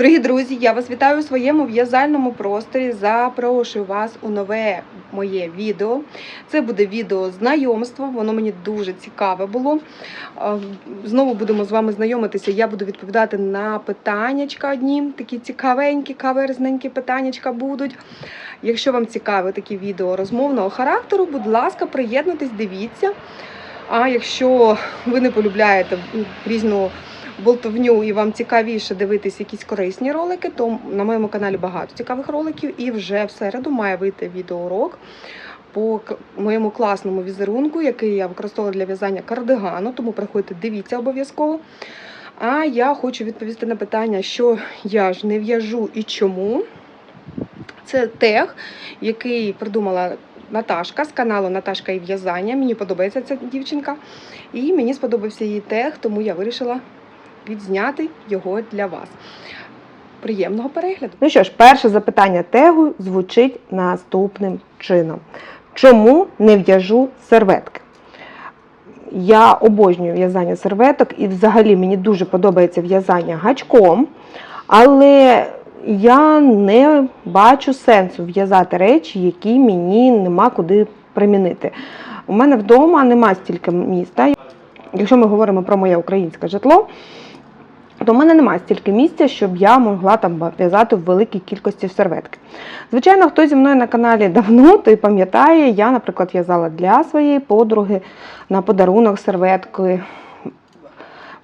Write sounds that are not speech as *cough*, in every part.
Дорогі друзі, я вас вітаю у своєму в'язальному просторі. Запрошую вас у нове моє відео. Це буде відео знайомство, воно мені дуже цікаве було. Знову будемо з вами знайомитися. Я буду відповідати на питаннячка одні, такі цікавенькі, каверзненькі питаннячка будуть. Якщо вам цікаві такі відео розмовного характеру, будь ласка, приєднуйтесь, дивіться. А якщо ви не полюбляєте різну болтовню і вам цікавіше дивитись якісь корисні ролики, то на моєму каналі багато цікавих роликів. І вже в середу має вийти відеоурок по моєму класному візерунку, який я використовувала для в'язання кардигану. Тому приходьте, дивіться обов'язково. А я хочу відповісти на питання, що я ж не в'яжу і чому. Це тег, який придумала Наташка з каналу Наташка і в'язання. Мені подобається ця дівчинка. І мені сподобався її тег, тому я вирішила відзняти його для вас. Приємного перегляду. Ну що ж, перше запитання тегу звучить наступним чином: чому не в'яжу серветки? Я обожнюю в'язання серветок і взагалі мені дуже подобається в'язання гачком, але я не бачу сенсу в'язати речі, які мені нема куди примінити. У мене вдома нема стільки міста. Якщо ми говоримо про моє українське житло, то в мене немає стільки місця, щоб я могла там в'язати в великій кількості серветки. Звичайно, хто зі мною на каналі давно, *laughs* той пам'ятає, я, наприклад, в'язала для своєї подруги на подарунок серветки,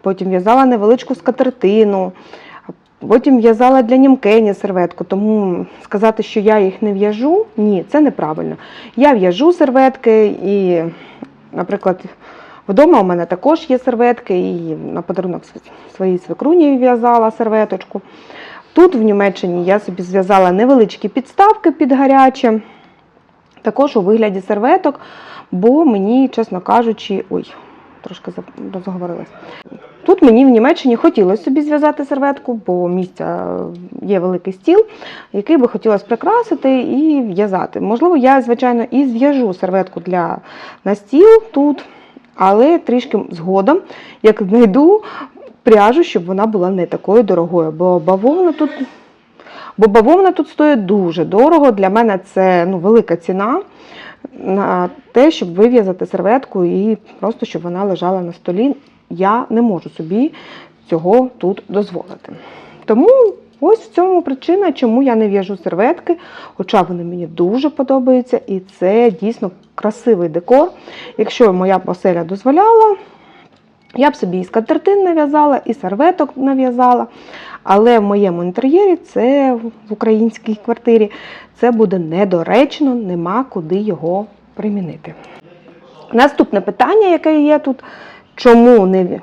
потім в'язала невеличку скатертину, потім в'язала для німкені серветку. Тому сказати, що я їх не в'яжу, ні, це неправильно. Я в'яжу серветки і, наприклад, Вдома у мене також є серветки, і на подарунок св- своїй свекруні в'язала серветочку. Тут, в Німеччині, я собі зв'язала невеличкі підставки під гаряче, також у вигляді серветок, бо мені, чесно кажучи, ой, трошки розговорилась. Тут мені в Німеччині хотілося собі зв'язати серветку, бо місця є великий стіл, який би хотілося прикрасити і в'язати. Можливо, я, звичайно, і зв'яжу серветку для на стіл тут. Але трішки згодом, як знайду пряжу, щоб вона була не такою дорогою. Бо бавовна тут, бо бавовна тут стоїть дуже дорого. Для мене це ну, велика ціна на те, щоб вив'язати серветку і просто щоб вона лежала на столі. Я не можу собі цього тут дозволити. Тому ось в цьому причина, чому я не в'яжу серветки, хоча вони мені дуже подобаються, і це дійсно красивий декор. Якщо моя поселя дозволяла, я б собі і скатертин нав'язала, і серветок нав'язала. Але в моєму інтер'єрі, це в українській квартирі, це буде недоречно, нема куди його примінити. Наступне питання, яке є тут: чому не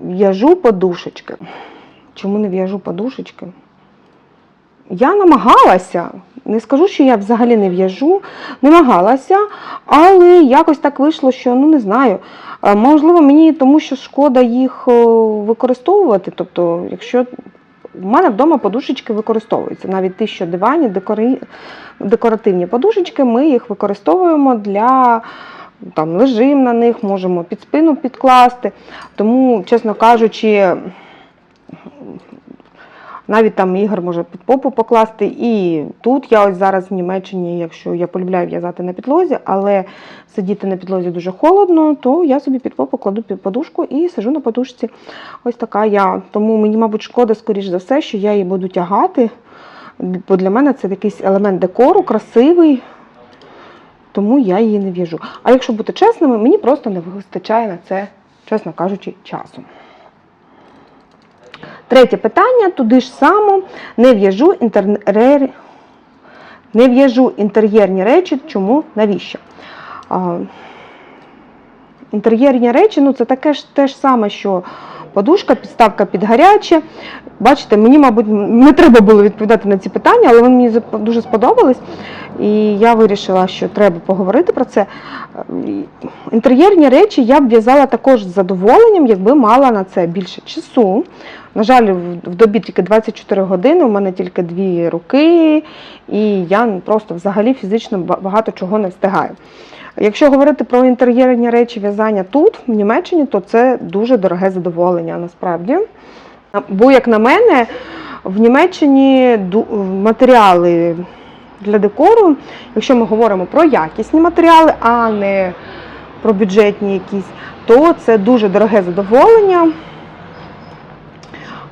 в'яжу подушечки? Чому не в'яжу подушечки? Я намагалася, не скажу, що я взагалі не в'яжу, намагалася, але якось так вийшло, що ну не знаю. Е, Можливо, мені тому, що шкода їх використовувати. Тобто, якщо в мене вдома подушечки використовуються, навіть ті, що дивані, декори... декоративні подушечки, ми їх використовуємо для там лежим на них, можемо під спину підкласти. Тому, чесно кажучи, навіть там Ігор може під попу покласти. І тут я ось зараз в Німеччині, якщо я полюбляю в'язати на підлозі, але сидіти на підлозі дуже холодно, то я собі під попу кладу під подушку і сижу на подушці. Ось така я. Тому мені, мабуть, шкода, скоріш за все, що я її буду тягати. Бо для мене це якийсь елемент декору, красивий. Тому я її не в'яжу. А якщо бути чесними, мені просто не вистачає на це, чесно кажучи, часу. Третє питання, туди ж само не в'яжу інтер'єр... не в'яжу інтер'єрні речі. Чому? Навіщо? Інтер'єрні речі, ну це таке ж те ж саме, що подушка, підставка під гаряче. Бачите, мені, мабуть, не треба було відповідати на ці питання, але вони мені дуже сподобались. І я вирішила, що треба поговорити про це. Інтер'єрні речі я б в'язала також з задоволенням, якби мала на це більше часу. На жаль, в в добі тільки 24 години, у мене тільки дві руки, і я просто взагалі фізично багато чого не встигаю. Якщо говорити про інтер'єрні речі в'язання тут, в Німеччині, то це дуже дороге задоволення насправді. Бо, як на мене, В Німеччині матеріали для декору, якщо ми говоримо про якісні матеріали, а не про бюджетні якісь, то це дуже дороге задоволення.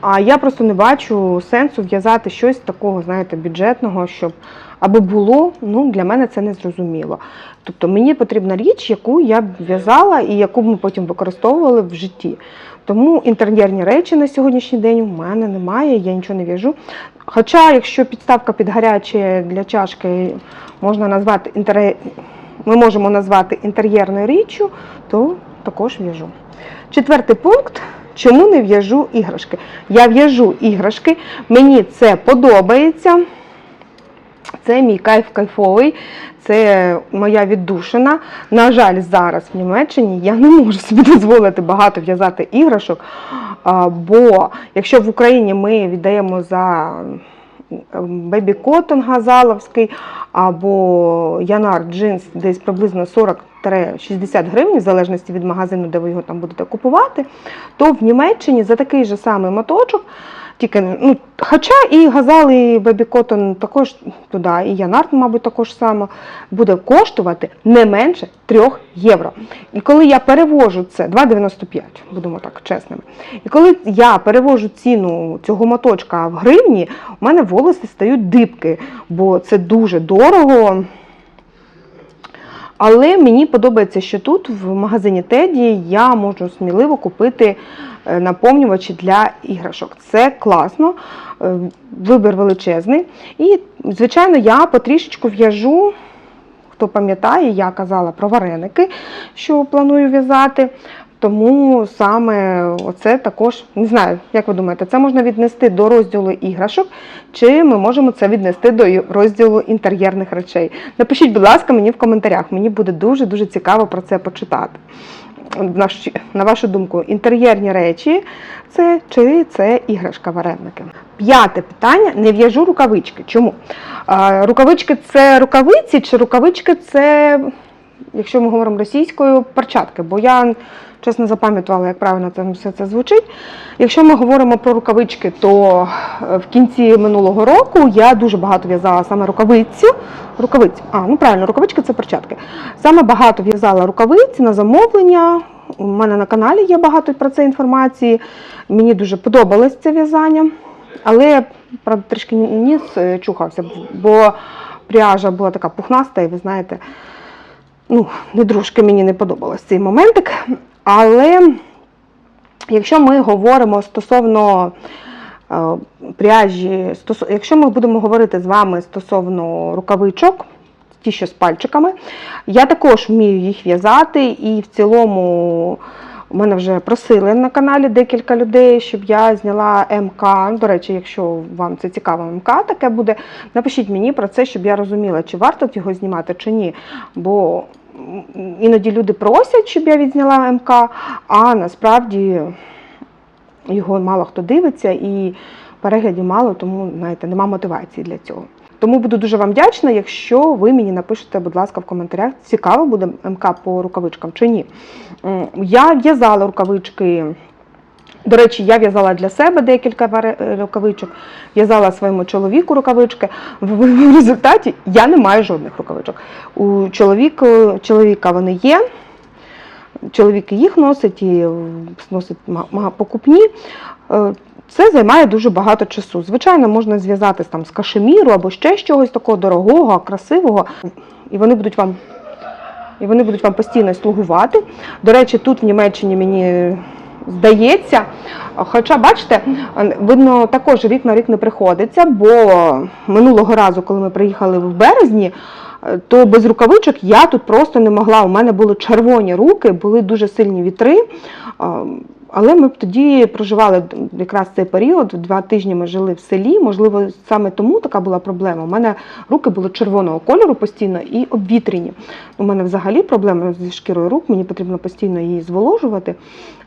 А я просто не бачу сенсу в'язати щось такого, знаєте, бюджетного, щоб аби було, ну для мене це не зрозуміло. Тобто мені потрібна річ, яку я б в'язала і яку б ми потім використовували в житті. Тому інтер'єрні речі на сьогоднішній день у мене немає, я нічого не в'яжу. Хоча, якщо підставка під гаряче для чашки можна назвати інтер... ми можемо назвати інтер'єрною річчю, то також в'яжу. Четвертий пункт. Чому не в'яжу іграшки? Я в'яжу іграшки, мені це подобається. Це мій кайф кайфовий, це моя віддушина. На жаль, зараз в Німеччині я не можу собі *laughs* дозволити багато в'язати іграшок. Бо якщо в Україні ми віддаємо за бебі котон газаловський або янар джинс десь приблизно 40-60 гривень, в залежності від магазину, де ви його там будете купувати, то в Німеччині за такий же самий моточок тільки, ну, хоча і газал, і Бебі Коттон також туди, і Янарт, мабуть, також само буде коштувати не менше 3 євро. І коли я перевожу це 2,95, будемо так чесними. І коли я перевожу ціну цього моточка в гривні, у мене волоси стають дибки, бо це дуже дорого. Але мені подобається, що тут, в магазині Теді, я можу сміливо купити е, наповнювачі для іграшок. Це класно, е, вибір величезний. І, звичайно, я потрішечку в'яжу. Хто пам'ятає, я казала про вареники, що планую в'язати. Тому саме оце також не знаю, як ви думаєте, це можна віднести до розділу іграшок, чи ми можемо це віднести до розділу інтер'єрних речей. Напишіть, будь ласка, мені в коментарях. Мені буде дуже дуже цікаво про це почитати. На вашу думку, інтер'єрні речі це чи це іграшка вареники? П'яте питання: не в'яжу рукавички. Чому? Рукавички це рукавиці, чи рукавички це, якщо ми говоримо російською, перчатки? Бо я чесно запам'ятувала, як правильно там все це звучить. Якщо ми говоримо про рукавички, то е, в кінці минулого року я дуже багато в'язала саме. Рукавиці, а ну правильно, рукавички це перчатки. Саме багато в'язала рукавиці на замовлення. У мене на каналі є багато про це інформації. Мені дуже подобалось це в'язання, але правда трішки ніс е, чухався, бо пряжа була така пухнаста, і ви знаєте, ну, не дружки мені не подобалось цей моментик. Але якщо ми говоримо стосовно е, пряжі, якщо ми будемо говорити з вами стосовно рукавичок, ті, що з пальчиками, я також вмію їх в'язати, і в цілому у мене вже просили на каналі декілька людей, щоб я зняла МК. До речі, якщо вам це цікаво, МК таке буде, напишіть мені про це, щоб я розуміла, чи варто його знімати, чи ні. Бо іноді люди просять, щоб я відзняла МК, а насправді його мало хто дивиться і переглядів мало, тому знаєте, нема мотивації для цього. Тому буду дуже вам вдячна, якщо ви мені напишете, будь ласка, в коментарях, цікаво буде МК по рукавичкам чи ні. Я в'язала рукавички. До речі, я в'язала для себе декілька рукавичок, в'язала своєму чоловіку рукавички. В, результаті я не маю жодних рукавичок. У чоловіка, чоловіка вони є. Чоловік їх носить і носить покупні. Це займає дуже багато часу. Звичайно, можна зв'язати там з кашеміру або ще з чогось такого дорогого, красивого, і вони будуть вам. І вони будуть вам постійно слугувати. До речі, тут в Німеччині мені здається, хоча, бачите, видно, також рік на рік не приходиться, бо минулого разу, коли ми приїхали в березні, то без рукавичок я тут просто не могла. У мене були червоні руки, були дуже сильні вітри. Але ми б тоді проживали якраз цей період. Два тижні ми жили в селі. Можливо, саме тому така була проблема. У мене руки були червоного кольору постійно і обвітрені. У мене взагалі проблема зі шкірою рук, мені потрібно постійно її зволожувати.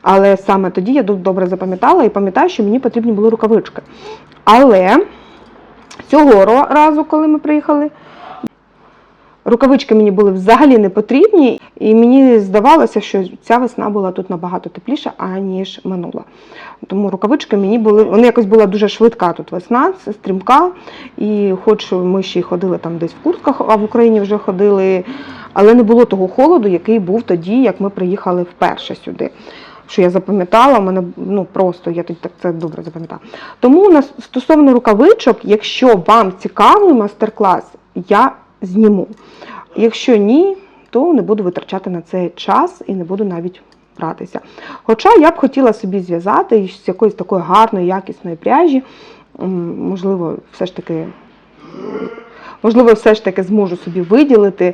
Але саме тоді я добре запам'ятала і пам'ятаю, що мені потрібні були рукавички. Але цього разу, коли ми приїхали, Рукавички мені були взагалі не потрібні, і мені здавалося, що ця весна була тут набагато тепліша, аніж минула. Тому рукавички мені були, вони якось була дуже швидка тут весна, стрімка. І хоч ми ще й ходили там десь в куртках, а в Україні вже ходили, але не було того холоду, який був тоді, як ми приїхали вперше сюди. Що я запам'ятала, у мене ну просто я тоді так це добре запам'ятала. Тому стосовно рукавичок, якщо вам цікавий мастер-клас, я зніму. Якщо ні, то не буду витрачати на це час і не буду навіть братися. Хоча я б хотіла собі зв'язати з якоїсь такої гарної, якісної пряжі, можливо, все ж таки. Можливо, все ж таки зможу собі виділити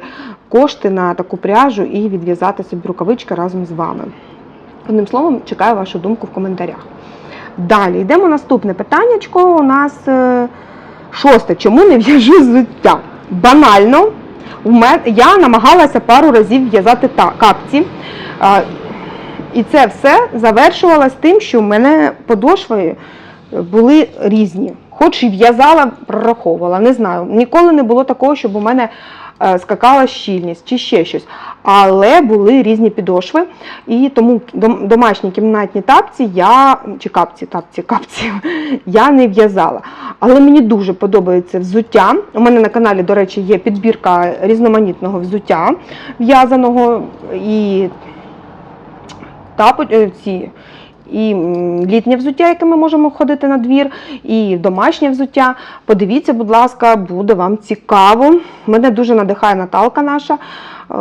кошти на таку пряжу і відв'язати собі рукавички разом з вами. Одним словом, чекаю вашу думку в коментарях. Далі йдемо наступне питаннячко. У нас е, шосте. Чому не в'яжу взуття? Банально, я намагалася пару разів в'язати капці. І це все завершувалось тим, що в мене подошви були різні. Хоч і в'язала, прораховувала, не знаю. Ніколи не було такого, щоб у мене е, скакала щільність чи ще щось. Але були різні підошви, і тому домашні кімнатні тапці я чи капці, тапці, капці *laughs* я не в'язала. Але мені дуже подобається взуття. У мене на каналі, до речі, є підбірка різноманітного взуття в'язаного і тапо, е, ці, і літнє взуття, яке ми можемо ходити на двір, і домашнє взуття. Подивіться, будь ласка, буде вам цікаво. Мене дуже надихає Наталка наша. е,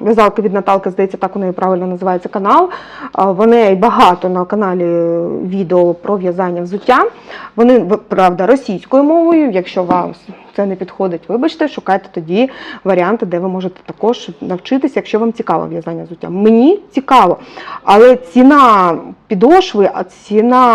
В'язалка від Наталки, здається, так у неї правильно називається канал. А, В неї багато на каналі відео про в'язання взуття. Вони, правда, російською мовою. Якщо вам це не підходить, вибачте, шукайте тоді варіанти, де ви можете також навчитися, якщо вам цікаво в'язання взуття. Мені цікаво, але ціна підошви, а ціна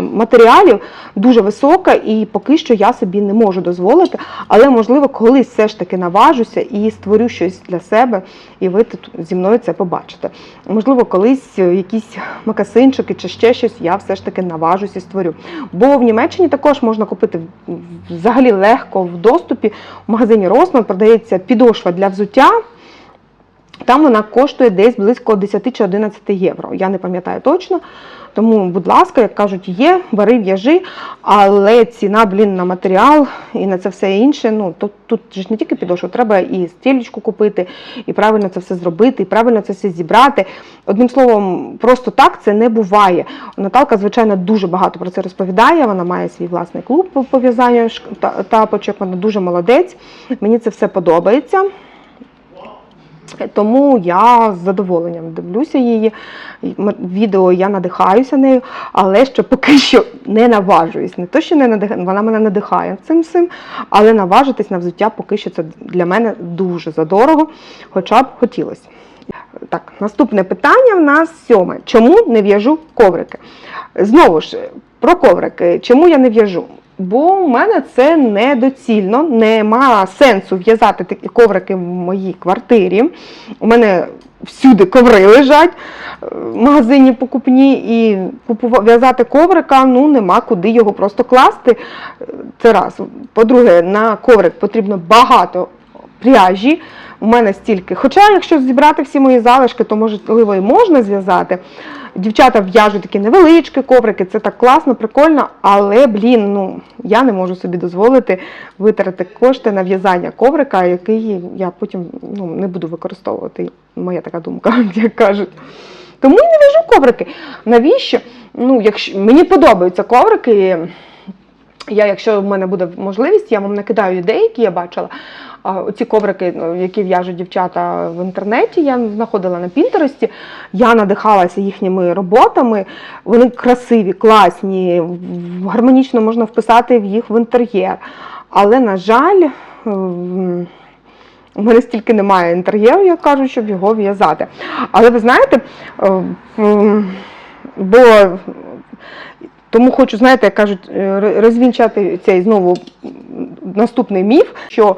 матеріалів дуже висока, і поки що я собі не можу дозволити. Але можливо, колись все ж таки наважуся і створю щось для себе, і ви тут зі мною це побачите. Можливо, колись якісь макасинчики чи ще щось я все ж таки наважуся і створю. Бо в Німеччині також можна купити взагалі легко в доступі. В магазині Росман продається підошва для взуття. Там вона коштує десь близько 10 чи 11 євро. Я не пам'ятаю точно. Тому, будь ласка, як кажуть, є, бери, в'яжи, але ціна, блін, на матеріал і на це все інше. Ну, тут, тут ж не тільки підошву, треба і стілечку купити, і правильно це все зробити, і правильно це все зібрати. Одним словом, просто так це не буває. Наталка, звичайно, дуже багато про це розповідає. Вона має свій власний клуб по пов'язанню тапочок, вона дуже молодець. Мені це все подобається. Тому я з задоволенням дивлюся її. Відео я надихаюся нею, але ще поки що не наважуюсь. Не то, що не надихає, вона мене надихає цим всім, але наважитись на взуття поки що це для мене дуже задорого, хоча б хотілося. Так, наступне питання в нас сьоме. Чому не в'яжу коврики? Знову ж про коврики. Чому я не в'яжу? Бо у мене це недоцільно, нема сенсу в'язати такі коврики в моїй квартирі. У мене всюди коври лежать е, в магазині покупні, і в'язати коврика ну нема куди його просто класти. Е, Це раз. По-друге, на коврик потрібно багато пряжі. У мене стільки. Хоча, якщо зібрати всі мої залишки, то можливо і можна зв'язати. Дівчата в'яжуть такі невеличкі коврики, це так класно, прикольно, але, блін, ну я не можу собі дозволити витратити кошти на в'язання коврика, який я потім ну, не буду використовувати. Моя така думка, *laughs* як кажуть. Тому і не в'яжу коврики. Навіщо? Ну, якщо мені подобаються коврики. Я, якщо в мене буде можливість, я вам накидаю ідеї, які я бачила. А, Оці коврики, ну, які в'яжуть дівчата в інтернеті, я знаходила на Пінтересті. Я надихалася їхніми роботами. Вони красиві, класні, гармонічно можна вписати їх в інтер'єр. Але, на жаль, ем, у мене стільки немає інтер'єру, як кажуть, щоб його в'язати. Але ви знаєте, ем, бо тому хочу, знаєте, як кажуть, е, розвінчати цей знову наступний міф, що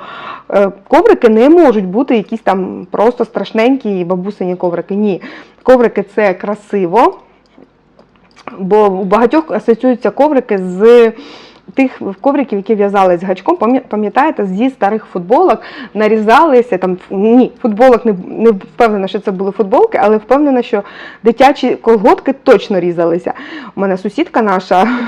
е, коврики не можуть бути якісь там просто страшненькі бабусині коврики. Ні, коврики це красиво, бо у багатьох асоціюються коврики з тих ковриків, які в'язали з гачком, пам'ятаєте, зі старих футболок нарізалися там ні, футболок не, не впевнена, що це були футболки, але впевнена, що дитячі колготки точно різалися. У мене сусідка наша. *laughs*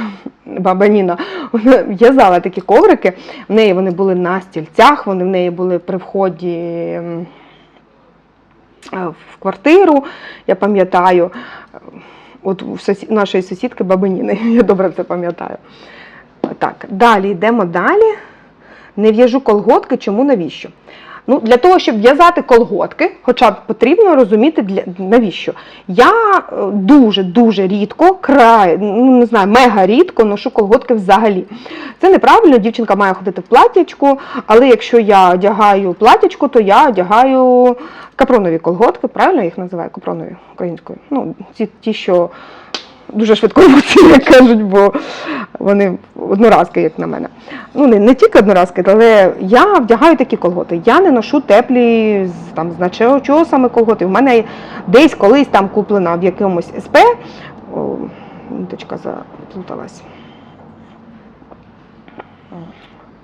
Баба Ніна вона в'язала такі коврики. В неї вони були на стільцях, вони в неї були при вході в квартиру, я пам'ятаю. От у сусі- нашої сусідки баби Ніни, *laughs* я добре це пам'ятаю. Так, далі йдемо далі. Не в'яжу колготки, чому навіщо? Ну, для того, щоб в'язати колготки, хоча б потрібно розуміти, для, навіщо. Я дуже-дуже рідко, край, ну не знаю, мега рідко ношу колготки взагалі. Це неправильно, дівчинка має ходити в платячку, але якщо я одягаю платячку, то я одягаю капронові колготки, правильно я їх називаю капронові українською. Ну, ті, ті що дуже швидко рвуться, як кажуть, бо вони одноразки, як на мене. Ну, не, не тільки одноразки, але я вдягаю такі колготи. Я не ношу теплі там, з начосами колготи. У мене десь колись там куплена в якомусь СП. О, ниточка заплуталась.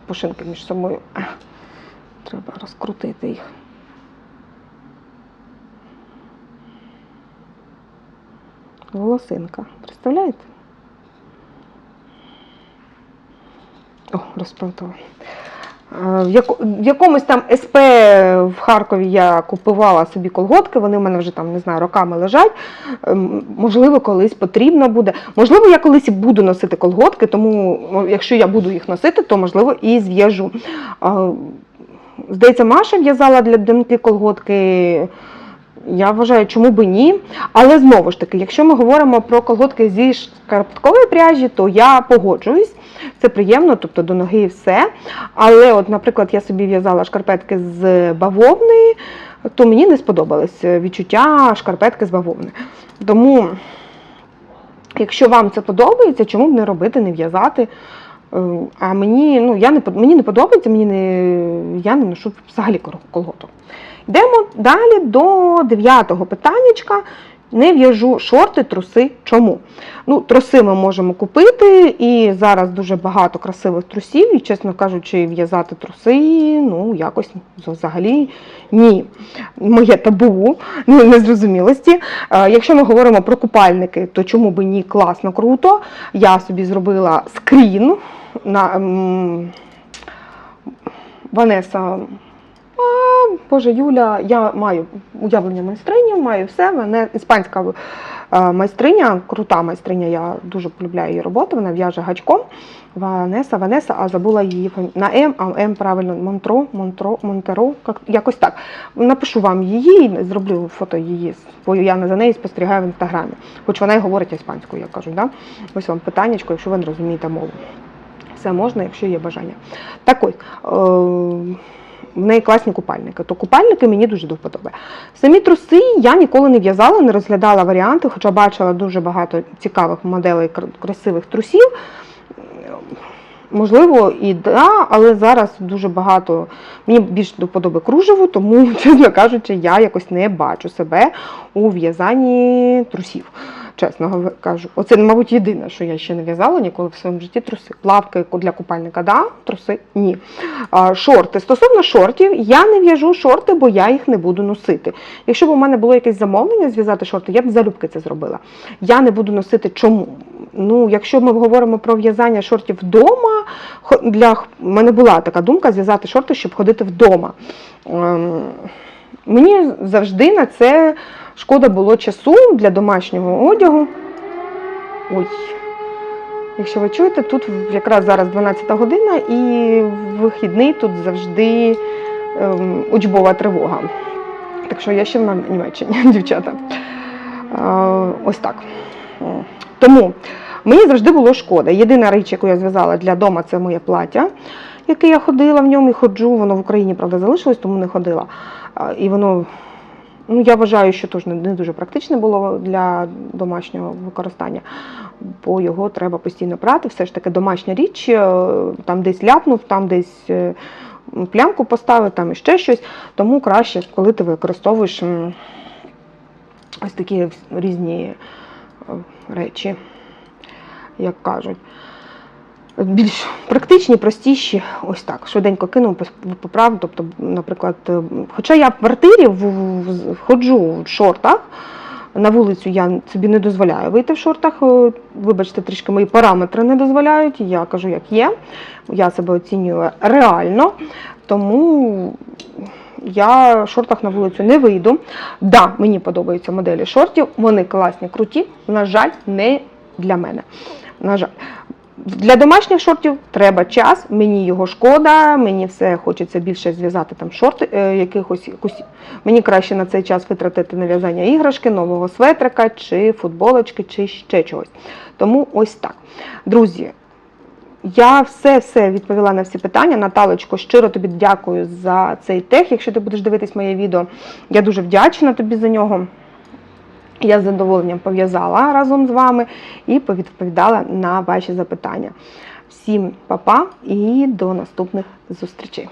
Пушинки між собою. Треба розкрутити їх. Волосинка. Представляєте? О, розплутала. Е, В, якомусь там СП в Харкові я купувала собі колготки, вони в мене вже там, не знаю, роками лежать. Ем, Можливо, колись потрібно буде. Можливо, я колись і буду носити колготки, тому якщо я буду їх носити, то можливо і зв'яжу. Здається, Маша в'язала для доньки колготки. Я вважаю, чому би ні. Але знову ж таки, якщо ми говоримо про колготки зі шкарпеткової пряжі, то я погоджуюсь. Це приємно, тобто до ноги і все. Але, от, наприклад, я собі в'язала шкарпетки з бавовни, то мені не сподобалось відчуття шкарпетки з бавовни. Тому, якщо вам це подобається, чому б не робити, не в'язати? Е, А мені, ну, я не, мені не подобається, мені не, я не ношу взагалі кол- колготок. Йдемо далі до дев'ятого питаннячка. Не в'яжу шорти, труси. Чому? Ну, труси ми можемо купити, і зараз дуже багато красивих трусів, і, чесно кажучи, в'язати труси, ну, якось взагалі ні. Моє табу ну, незрозумілості. Е, Якщо ми говоримо про купальники, то чому би ні, класно, круто. Я собі зробила скрін на ем, Ванеса. Боже, Юля, я маю уявлення майстрині, маю все. Вона іспанська е, майстриня, крута майстриня, я дуже полюбляю її роботу. Вона в'яже гачком. Ванеса, Ванеса, а забула її на М, а М правильно Монтро, Монтро, Монтеро, якось так. Напишу вам її, зроблю фото її, бо я за нею спостерігаю в інстаграмі. Хоч вона й говорить іспанською, я кажу, да? Ось вам питаннячко, якщо ви не розумієте мову. Все можна, якщо є бажання. Так ось. Е- в неї класні купальники, то купальники мені дуже до вподоби. Самі труси я ніколи не в'язала, не розглядала варіанти, хоча бачила дуже багато цікавих моделей красивих трусів. Можливо, і да, але зараз дуже багато. Мені більш до вподоби кружево, тому, *laughs* чесно кажучи, я якось не бачу себе у в'язанні трусів. Чесно кажу. Оце, мабуть, єдине, що я ще не в'язала ніколи в своєму житті труси. Плавки для купальника, да, труси ні. Шорти. Стосовно шортів, я не в'яжу шорти, бо я їх не буду носити. Якщо б у мене було якесь замовлення зв'язати шорти, я б залюбки це зробила. Я не буду носити чому? Ну, якщо ми говоримо про в'язання шортів вдома, для мене була така думка зв'язати шорти, щоб ходити вдома. Мені завжди на це шкода було часу для домашнього одягу. Ой. Якщо ви чуєте, тут якраз зараз 12 година і вихідний тут завжди ем, учбова тривога. Так що я ще в Німеччині, *laughs* дівчата. Е, ось так. Тому мені завжди було шкода. Єдина річ, яку я зв'язала для дому, це моє плаття, яке я ходила в ньому і ходжу. Воно в Україні, правда, залишилось, тому не ходила. І воно, ну я вважаю, що теж не не дуже практичне було для домашнього використання, бо його треба постійно прати. Все ж таки домашня річ, е, там десь ляпнув, там десь. е, Плямку поставив, там іще щось, тому краще, коли ти використовуєш ось такі різні е, речі, як кажуть. Більш практичні, простіші. Ось так. Швиденько кинув, поправив. Тобто, наприклад, е, хоча я в квартирі ходжу в шортах. На вулицю я собі не дозволяю вийти в шортах. е, Вибачте, трішки мої параметри не дозволяють. Я кажу, як є. Я себе оцінюю реально, тому я в шортах на вулицю не вийду. Да, мені подобаються моделі шортів, вони класні, круті. На жаль, не для мене. На жаль. Для домашніх шортів треба час, мені його шкода, мені все хочеться більше зв'язати там шорти, е, якихось. Мені краще на цей час витратити на в'язання іграшки, нового светрика, чи футболочки, чи ще чогось. Тому ось так. Друзі, я все-все відповіла на всі питання. Наталочко, щиро тобі дякую за цей тех. Якщо ти будеш дивитись моє відео, я дуже вдячна тобі за нього. Я з задоволенням пов'язала разом з вами і повідповідала на ваші запитання. Всім па-па і до наступних зустрічей!